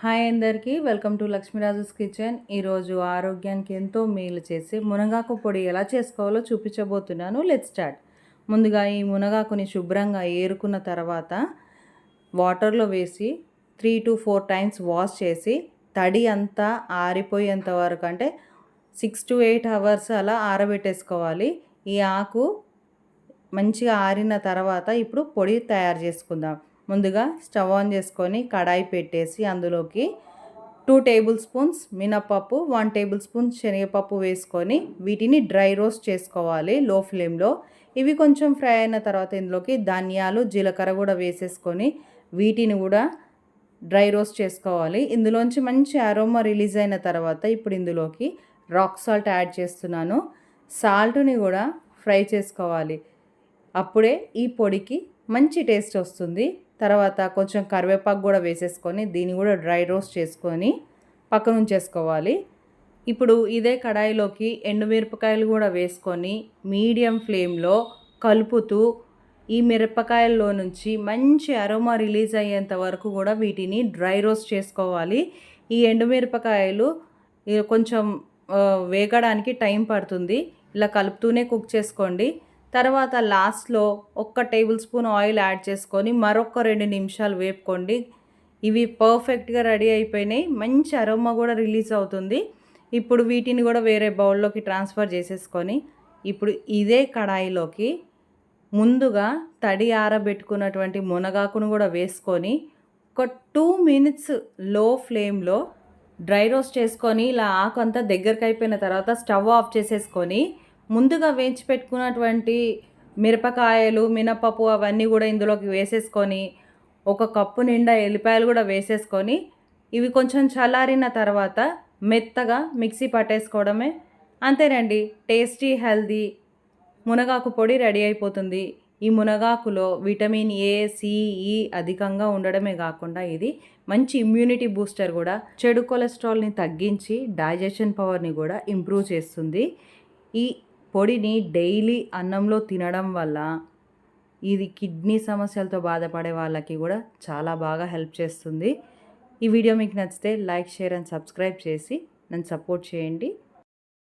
Hi అందరికీ welcome to లక్ష్మీరాజుస్ kitchen. ఈరోజు ఆరోగ్యానికి ఎంతో మేలు చేసి మునగాకు పొడి ఎలా చేసుకోవాలో చూపించబోతున్నాను. లెట్ స్టార్ట్ ముందుగా ఈ మునగాకుని శుభ్రంగా ఏరుకున్న తర్వాత వాటర్లో వేసి three to four times wash చేసి తడి అంతా ఆరిపోయేంత వరకు అంటే సిక్స్ టు ఎయిట్ అవర్స్ అలా ఆరబెట్టేసుకోవాలి. ఈ ఆకు మంచిగా ఆరిన తర్వాత ఇప్పుడు పొడి తయారు చేసుకుందాం. ముందుగా స్టవ్ ఆన్ చేసుకొని కడాయి పెట్టేసి అందులోకి టూ టేబుల్ స్పూన్స్ మినపప్పు వన్ టేబుల్ స్పూన్ శనగపప్పు వేసుకొని వీటిని డ్రై రోస్ట్ చేసుకోవాలి లో. ఫ్లేమ్లో ఇవి కొంచెం ఫ్రై అయిన తర్వాత ఇందులోకి ధనియాలు జీలకర్ర కూడా వేసేసుకొని వీటిని కూడా డ్రై రోస్ట్ చేసుకోవాలి. ఇందులోంచి మంచి అరోమా రిలీజ్ అయిన తర్వాత ఇప్పుడు ఇందులోకి రాక్ సాల్ట్ యాడ్ చేస్తున్నాను. సాల్ట్ని కూడా ఫ్రై చేసుకోవాలి. అప్పుడే ఈ పొడికి మంచి టేస్ట్ వస్తుంది. తర్వాత కొంచెం కరివేపాకు కూడా వేసేసుకొని దీన్ని కూడా డ్రై రోస్ట్ చేసుకొని పక్కన ఉంచేసుకోవాలి ఇప్పుడు ఇదే కడాయిలోకి ఎండుమిరపకాయలు కూడా వేసుకొని మీడియం ఫ్లేమ్లో కలుపుతూ ఈ మిరపకాయల్లో నుంచి మంచి అరోమా రిలీజ్ అయ్యేంత వరకు కూడా వీటిని డ్రై రోస్ట్ చేసుకోవాలి. ఈ ఎండుమిరపకాయలు కొంచెం వేగడానికి టైం పడుతుంది. ఇలా కలుపుతూనే కుక్ చేసుకోండి. తర్వాత లాస్ట్లో ఒక్క టేబుల్ స్పూన్ ఆయిల్ యాడ్ చేసుకొని మరొక రెండు నిమిషాలు వేపుకోండి. ఇవి పర్ఫెక్ట్గా రెడీ అయిపోయినాయి. మంచి అరోమా కూడా రిలీజ్ అవుతుంది. ఇప్పుడు వీటిని కూడా వేరే బౌల్లోకి ట్రాన్స్ఫర్ చేసేసుకొని ఇప్పుడు ఇదే కడాయిలోకి ముందుగా తడి ఆరబెట్టుకున్నటువంటి మునగాకును కూడా వేసుకొని ఒక టూ మినిట్స్లో ఫ్లేమ్లో డ్రై రోస్ట్ చేసుకొని ఇలా ఆకు అంతా దగ్గరకు అయిపోయిన తర్వాత స్టవ్ ఆఫ్ చేసేసుకొని ముందుగా వేయించి పెట్టుకున్నటువంటి మిరపకాయలు మినపప్పు అవన్నీ కూడా ఇందులోకి వేసేసుకొని ఒక కప్పు నిండా ఎల్లిపాయలు కూడా వేసేసుకొని ఇవి కొంచెం చల్లారిన తర్వాత మెత్తగా మిక్సీ పట్టేసుకోవడమే. అంతేనండి టేస్టీ హెల్దీ మునగాకు పొడి రెడీ అయిపోతుంది. ఈ మునగాకులో విటమిన్ ఏ సిఈ అధికంగా ఉండడమే కాకుండా ఇది మంచి ఇమ్యూనిటీ బూస్టర్ కూడా. చెడు కొలెస్ట్రాల్ని తగ్గించి డైజెషన్ పవర్ని కూడా ఇంప్రూవ్ చేస్తుంది. ఈ పొడిని డైలీ అన్నంలో తినడం వల్ల ఇది కిడ్నీ సమస్యలతో బాధపడే వాళ్ళకి కూడా చాలా బాగా హెల్ప్ చేస్తుంది. ఈ వీడియో మీకు నచ్చితే లైక్ షేర్ అండ్ సబ్స్క్రైబ్ చేసి నన్ను సపోర్ట్ చేయండి.